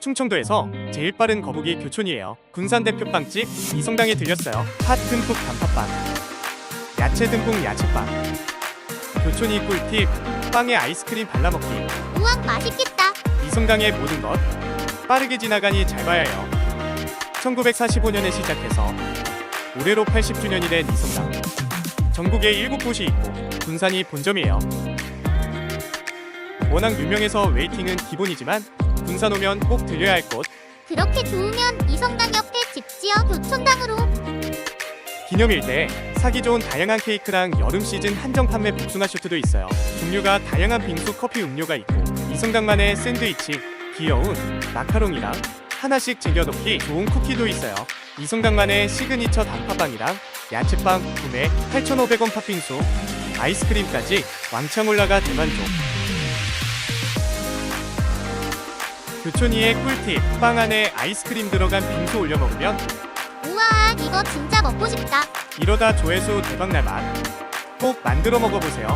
충청도에서 제일 빠른 거북이 교촌이에요. 군산 대표 빵집 이성당에 들렸어요. 팥 듬뿍 단팥빵, 야채 듬뿍 야채빵. 교촌이 꿀팁, 빵에 아이스크림 발라먹기. 우왕 맛있겠다. 이성당의 모든 것 빠르게 지나가니 잘 봐야 해요. 1945년에 시작해서 올해로 80주년이 된 이성당. 전국에 7곳이 있고 군산이 본점이에요. 워낙 유명해서 웨이팅은 기본이지만 군산 오면 꼭 들려야 할 곳. 그렇게 좋으면 이성당 옆에 집 지어 교촌당으로. 기념일 때 사기 좋은 다양한 케이크랑 여름 시즌 한정 판매 복숭아 쇼트도 있어요. 종류가 다양한 빙수 커피 음료가 있고 이성당만의 샌드위치, 귀여운 마카롱이랑 하나씩 챙겨놓기 좋은 쿠키도 있어요. 이성당만의 시그니처 단팥빵이랑 야채빵 구매 8,500원 팥빙수, 아이스크림까지 왕창 올라가 대만족. 교촌이의 꿀팁, 빵 안에 아이스크림 들어간 빙수 올려 먹으면 우와 이거 진짜 먹고 싶다. 이러다 조회수 대박날 맛. 꼭 만들어 먹어보세요.